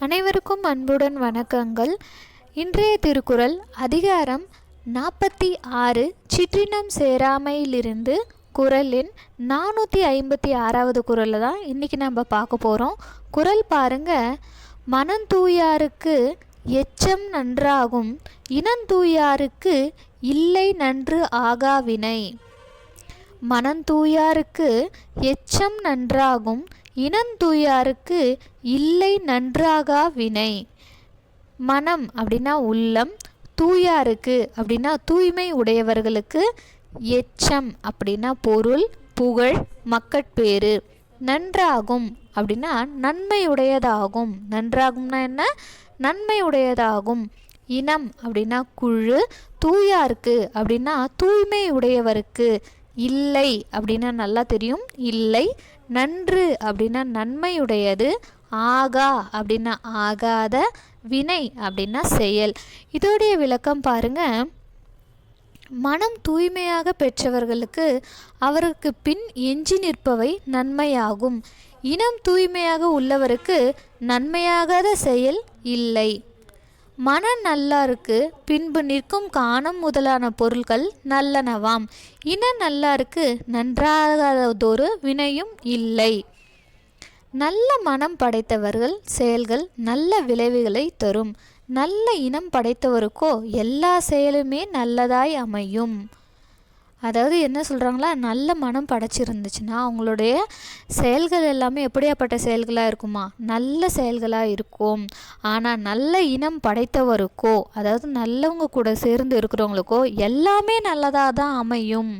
அனைவருக்கும் அன்புடன் வணக்கங்கள். இன்றைய திருக்குறள் அதிகாரம் நாற்பத்தி ஆறு சிற்றினம் சேராமையிலிருந்து குரல் எண் நானூற்றி ஐம்பத்தி ஆறாவது குரலில் தான் இன்றைக்கி நம்ம பார்க்க போகிறோம் குரல் பாருங்க மனந்தூயாருக்கு எச்சம் நன்றாகும் இனந்தூயாருக்கு இல்லை நன்று ஆகாவினை. மனந்தூயாருக்கு எச்சம் நன்றாகும் இனந்தூயாருக்கு இல்லை நன்றாகா வினை? மனம் அப்படின்னா உள்ளம் தூயாருக்கு அப்படின்னா தூய்மை உடையவர்களுக்கு எச்சம் அப்படின்னா பொருள் புகழ் மக்கட்பேறு. நன்றாகும் அப்படின்னா நன்மையுடையதாகும். நன்றாகும்னா என்ன? நன்மையுடையதாகும். இனம் அப்படின்னா குழு தூயாருக்கு அப்படின்னா தூய்மை உடையவருக்கு. இல்லை அப்படின்னா நல்லா தெரியும். இல்லை நன்று அப்படின்னா நன்மையுடையது. ஆகா அப்படின்னா ஆகாத வினை அப்படின்னா செயல். இதோடைய விளக்கம் பாருங்க. மனம் தூய்மையாக பெற்றவர்களுக்கு அவருக்கு பின் எஞ்சி நிற்பவை நன்மையாகும். இனம் தூய்மையாக உள்ளவருக்கு நன்மையாகாத செயல் இல்லை. மன நல்லாருக்கு பின்பு நிற்கும் காணம் முதலான பொருள்கள் நல்லனவாம். இன நல்லாருக்கு நன்றாகாததொரு வினையும் இல்லை. நல்ல மனம் படைத்தவர்கள் செயல்கள் நல்ல விளைவுகளை தரும். நல்ல இனம் படைத்தவருக்கோ எல்லா செயலுமே நல்லதாய் அமையும். அதாவது என்ன சொல்கிறாங்களா நல்ல மனம் படைச்சிருந்துச்சுன்னா அவங்களுடைய செயல்கள் எல்லாமே எப்படியாப்பட்ட செயல்களாக இருக்குமா? நல்ல செயல்களாக இருக்கும். ஆனால் நல்ல இனம் படைத்தவருக்கோ அதாவது நல்லவங்க கூட சேர்ந்து இருக்கிறவங்களுக்கோ எல்லாமே நல்லதாக தான் அமையும்.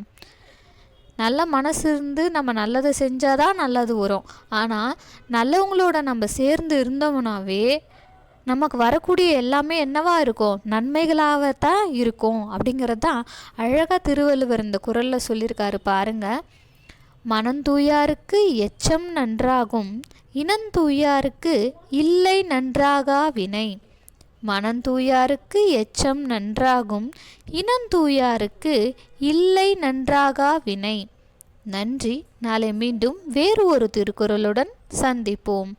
நல்ல மனசு இருந்து நம்ம நல்லதை செஞ்சால் தான் நல்லது வரும். ஆனால் நல்லவங்களோட நம்ம சேர்ந்து இருந்தோம்னாவே நமக்கு வரக்கூடிய எல்லாமே என்னவா இருக்கும்? நன்மைகளாகத்தான் இருக்கும். அப்படிங்கிறது தான் அழகாக திருவள்ளுவர் இந்த குரலில் சொல்லியிருக்காரு பாருங்க. மனந்தூயாருக்கு எச்சம் நன்றாகும் இனந்தூயாருக்கு இல்லை நன்றாகா வினை? மனந்தூயாருக்கு எச்சம் நன்றாகும் இனந்தூயாருக்கு இல்லை நன்றாகா வினை? நன்றி. நாளை மீண்டும் வேறு ஒரு திருக்குறளுடன் சந்திப்போம்.